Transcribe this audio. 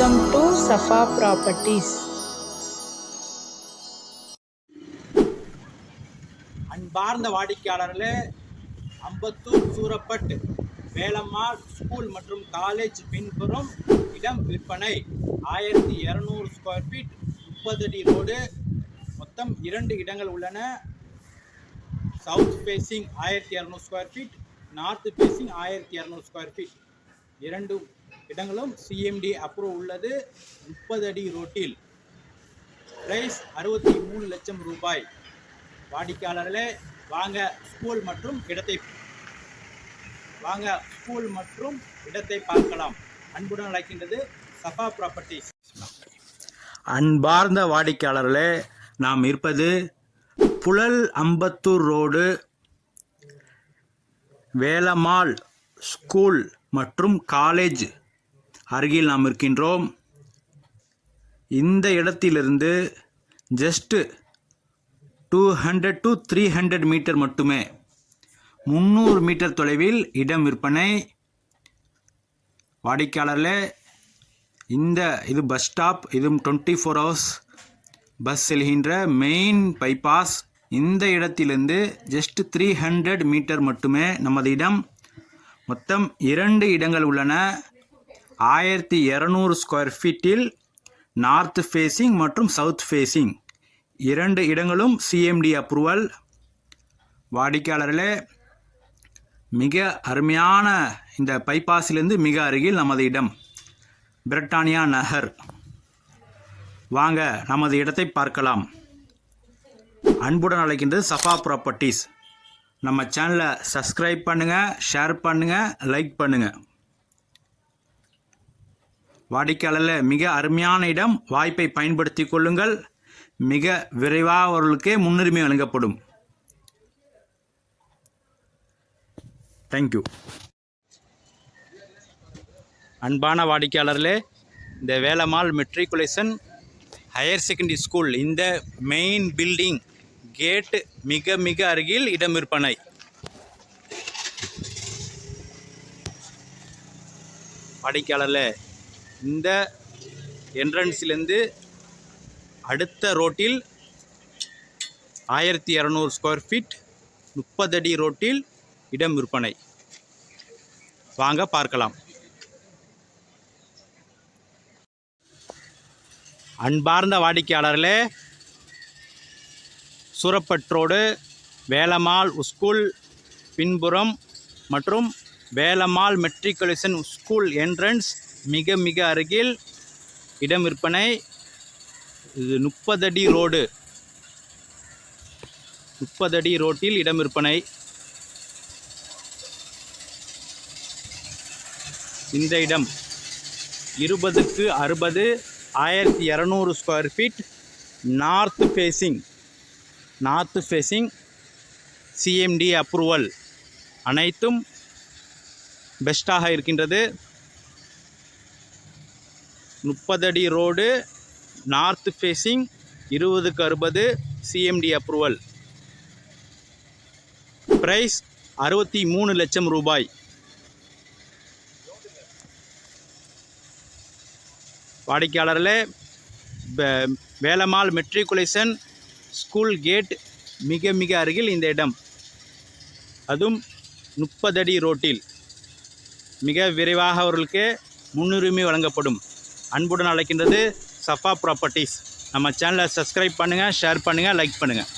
Welcome to Safa properties அன்பார்ந்த வாடிக்கையாளர்களே Ambattur Surapet Velammal school மற்றும் காலேஜ் பின்புறம் இடம் விற்பனை. ஆயிரத்தி இரநூறு ஸ்கொயர் ஃபீட் முப்பது அடி ரோடு மொத்தம் இரண்டு இடங்கள் உள்ளன. சவுத் ஃபேஸிங் ஆயிரத்தி இரநூறு ஸ்கொயர் ஃபீட் நார்த் ஃபேஸிங் ஆயிரத்தி இரநூறு ஸ்கொயர் ஃபீட் இரண்டு இடங்களும் சிஎம்டி அப்ரூவ் உள்ளது முப்பது அடி ரோட்டில். பிரைஸ் அறுபத்தி மூணு லட்சம் ரூபாய். வாடிக்கையாளர்களே வாங்க ஸ்கூல் மற்றும் இடத்தை வாங்க ஸ்கூல் மற்றும் இடத்தை பார்க்கலாம். அன்புடன் அழைக்கின்றது சஃபா ப்ராப்பர்ட்டிஸ் அன்பார்ந்த வாடிக்கையாளர்களே நாம் இருப்பது புழல் அம்பத்தூர் ரோடு வேலமால் ஸ்கூல் மற்றும் காலேஜ் அருகில் நாம் இருக்கின்றோம். இந்த இடத்திலிருந்து just two hundred to three hundred metre மட்டுமே. முந்நூறு மீட்டர் தொலைவில் இடம் விற்பனை. வாடிக்கையாளரில் இந்த இது பஸ் ஸ்டாப் இதுவும் டுவெண்ட்டி ஃபோர் ஹவர்ஸ் பஸ் செல்கின்ற மெயின் பைபாஸ் இந்த இடத்திலிருந்து ஜஸ்ட் த்ரீ ஹண்ட்ரட் மீட்டர் மட்டுமே நமது இடம். மொத்தம் இரண்டு இடங்கள் உள்ளன. ஆயிரத்தி இரநூறு ஸ்கொயர் ஃபீட்டில் நார்த் ஃபேஸிங் மற்றும் சவுத் ஃபேஸிங் இரண்டு இடங்களும் சிஎம்டி அப்ரூவல் வாடிக்கையாளர்களே மிக அருமையான இந்த பைபாஸிலிருந்து மிக அருகில் நமது இடம் பிரிட்டானியா நகர். வாங்க நமது இடத்தை பார்க்கலாம். அன்புடன் அழைக்கின்றது சஃபா ப்ராப்பர்ட்டிஸ் நம்ம சேனலை சப்ஸ்கிரைப் பண்ணுங்கள் ஷேர் பண்ணுங்கள் லைக் பண்ணுங்கள் வாடிக்கையாளரில் மிக அருமையான இடம். வாய்ப்பை பயன்படுத்தி கொள்ளுங்கள். மிக விரைவாக அவர்களுக்கே முன்னுரிமை வழங்கப்படும். தேங்க்யூ அன்பான வாடிக்கையாளர்களே இந்த Velammal matriculation higher secondary school இந்த மெயின் பில்டிங் கேட்டு மிக மிக அருகில் இடம் விற்பனை வாடிக்கையாளர்களே இந்த என்ட்ரன்ஸ்லேருந்து அடுத்த ரோட்டில் ஆயிரத்தி இரநூறு ஸ்கொயர் ஃபீட் முப்பது அடி ரோட்டில் இடம் விற்பனை. வாங்க பார்க்கலாம். அன்பார்ந்த வாடிக்கையாளர்களே சூரப்பற்றோடு வேலம்மாள் ஸ்கூல் பின்புறம் மற்றும் வேலம்மாள் மெட்ரிகுலேஷன் ஸ்கூல் என்ட்ரன்ஸ் மிக மிக அருகில் இடம் விற்பனை. இது முப்பது அடி ரோடு. முப்பதடி ரோட்டில் இடம் விற்பனை. இந்த இடம் இருபதுக்கு அறுபது ஆயிரத்தி இரநூறு square feet north facing north facing CMD approval அனைத்தும் பெஸ்ட்டாக இருக்கின்றது. முப்பது அடி ரோடு நார்த் ஃபேஸிங் இருபதுக்கு அறுபது சிஎம்டி அப்ரூவல் ப்ரைஸ் அறுபத்தி மூணு லட்சம் ரூபாய். வாடிக்கையாளர்களே வேலமால் மெட்ரிகுலேஷன் ஸ்கூல் கேட் மிக மிக அருகில் இந்த இடம். அதுவும் முப்பது அடி ரோட்டில். மிக விரைவாக அவர்களுக்கு முன்னுரிமை வழங்கப்படும். அன்புடன் அழைக்கின்றது சஃபா ப்ராப்பர்ட்டிஸ். நம்ம சேனலை சப்ஸ்கிரைப் பண்ணுங்கள் ஷேர் பண்ணுங்கள் லைக் பண்ணுங்கள்